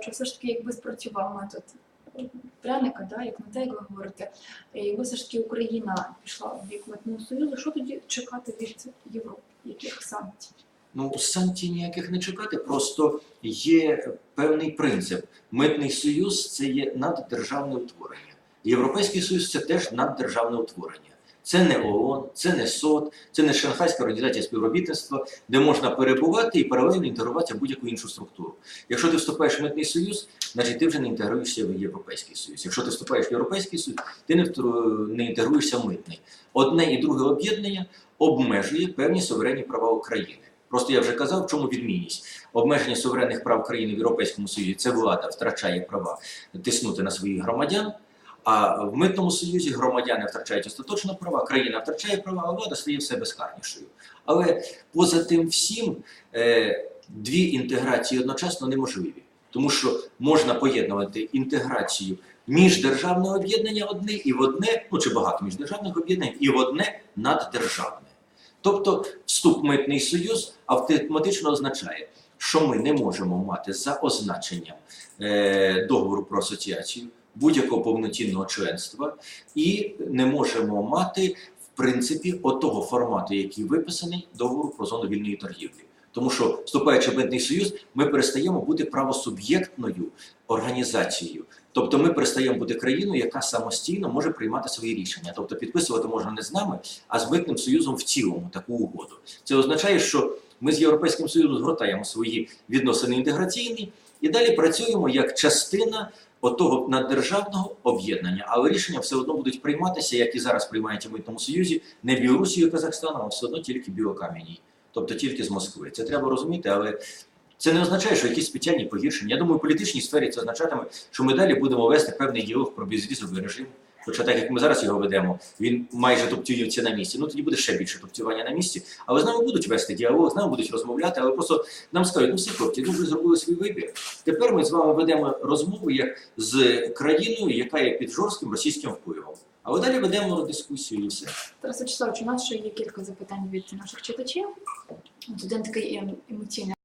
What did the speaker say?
Вячеславовичу, все ж таки, якби спрацював метод пряника, да, як на те, як ви говорите, якби все ж таки Україна пішла в бік митного союзу, що тоді чекати від Європи? Яких санкцій? Ну, санкцій ніяких не чекати, просто є певний принцип. Митний союз це є наддержавне утворення. Європейський союз це теж наддержавне утворення. Це не ООН, це не СОД, це не Шанхайська організація співробітництва, де можна перебувати і паралельно інтегруватися в будь-яку іншу структуру. Якщо ти вступаєш в митний союз, значить ти вже не інтегруєшся в Європейський Союз. Якщо ти вступаєш в Європейський Союз, ти не, інтегруєшся в митний. Одне і друге об'єднання обмежує певні суверенні права України. Просто я вже казав, в чому відмінність. Обмеження суверенних прав країни в Європейському Союзі це влада втрачає права тиснути на своїх громадян. А в митному союзі громадяни втрачають остаточно права, країна втрачає права, а влада стає все безкарнішою. Але поза тим всім е, дві інтеграції одночасно неможливі, тому що можна поєднувати інтеграцію міждержавне об'єднання одне і в одне, ну чи багато міждержавних об'єднань, і в одне наддержавне. Тобто вступ митний союз автоматично означає, що ми не можемо мати за означенням е, договору про асоціацію будь-якого повноцінного членства і не можемо мати в принципі отого формату, який виписаний договору про зону вільної торгівлі. Тому що вступаючи в митний союз, ми перестаємо бути правосуб'єктною організацією. Тобто ми перестаємо бути країною, яка самостійно може приймати свої рішення. Тобто підписувати можна не з нами, а з митним союзом в цілому таку угоду. Це означає, що ми з Європейським Союзом згортаємо свої відносини інтеграційні і далі працюємо як частина отого наддержавного об'єднання. Але рішення все одно будуть прийматися, як і зараз приймають у митному союзі, не Білорусією і Казахстаном, а все одно тільки Білокам'яній. Тобто тільки з Москви. Це треба розуміти, але це не означає, що якісь спеціальні погіршення. Я думаю, в політичній сфері це означатиме, що ми далі будемо вести певний діалог про безвізовий режим. Хоча так як ми зараз його ведемо, він майже топтюється на місці. Ну тоді буде ще більше топтювання на місці. Але з нами будуть вести діалог, з нами будуть розмовляти, але просто нам скажуть, ну всі хлопці, ну ви зробили свій вибір. Тепер ми з вами ведемо розмову як з країною, яка є під жорстким російським впливом. Але далі ведемо дискусію і все. Тарас Вячеславович, у нас ще є кілька запитань від наших читачів. Один такий ем, емоційний.